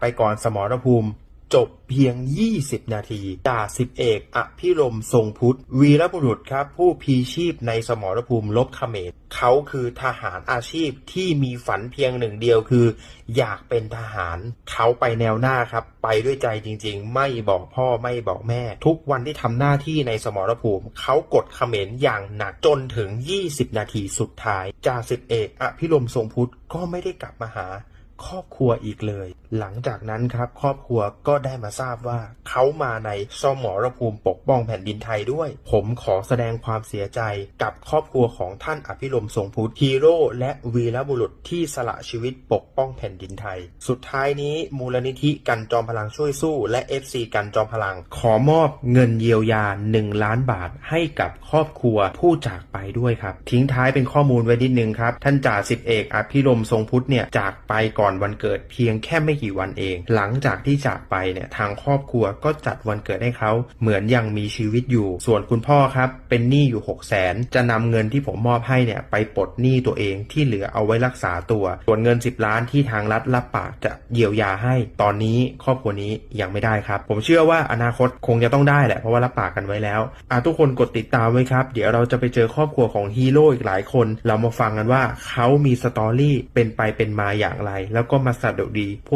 ไปก่อนสมรภูมิจบเพียง 20 นาทีจ่าสิบเอกอภิรมทรงพุทธ วีรบุรุษครับ ผู้พีชีพในสมรภูมิลบเขมรเขาคือทหารอาชีพที่มีฝันเพียงหนึ่งเดียวคือ อยากเป็นทหาร เขาไปแนวหน้าครับ ไปด้วยใจจริงๆ ไม่บอกพ่อไม่บอกแม่ ทุกวันที่ทำหน้าที่ในสมรภูมิ เขากดเขมรอย่างหนักจนถึง 20 นาทีสุดท้ายจ่าสิบเอกอภิรมทรงพุทธก็ไม่ได้กลับมาหา ครอบครัวอีกเลย หลังจากนั้นครับครอบครัวก็ได้มาทราบว่าเขามาในสมรภูมิปกป้องแผ่นดินไทยด้วย ผมขอแสดงความเสียใจกับครอบครัวของท่านอภิรมย์ทรงพุทธฮีโร่และวีรบุรุษที่สละชีวิตปกป้องแผ่นดินไทย สุดท้ายนี้มูลนิธิกันจอมพลังช่วยสู้ และ FC กันจอมพลัง ขอมอบเงินเยียวยา 1 ล้านบาทให้กับครอบครัวผู้จากไปด้วยครับ ทิ้งท้ายเป็นข้อมูลไว้นิดนึงครับท่านจ่าสิบเอกอภิรมย์ทรงพุทธเนี่ยจากไปก่อน่อนวันเกิดเพียงแค่ไม่กี่วันเอง หลังจากที่จากไปเนี่ยทางครอบครัวก็จัดวันเกิดให้เขาเหมือนยังมีชีวิตอยู่ ส่วนคุณพ่อครับเป็นหนี้อยู่6 0แสนจะนำเงินที่ผมมอบให้เนี่ยไปปลดหนี้ตัวเองที่เหลือเอาไว้รักษาตัว ส่วนเงิน 10 ล้านที่ทางรัฐรับปากจะเยียวยาให้ ตอนนี้ครอบครัวนี้ยังไม่ได้ครับ ผมเชื่อว่าอนาคตคงจะต้องได้แหละเพราะว่ารับปากกันไว้แล้วอะทุกคนกดติดตามไว้ครับ เดี๋ยวเราจะไปเจอครอบครัวของฮีโร่อีกหลายคน เรามาฟังกันว่าเขามีสตอรี่เป็นไปเป็นมาอย่างไรแล้วก็มาสะดุดี พวก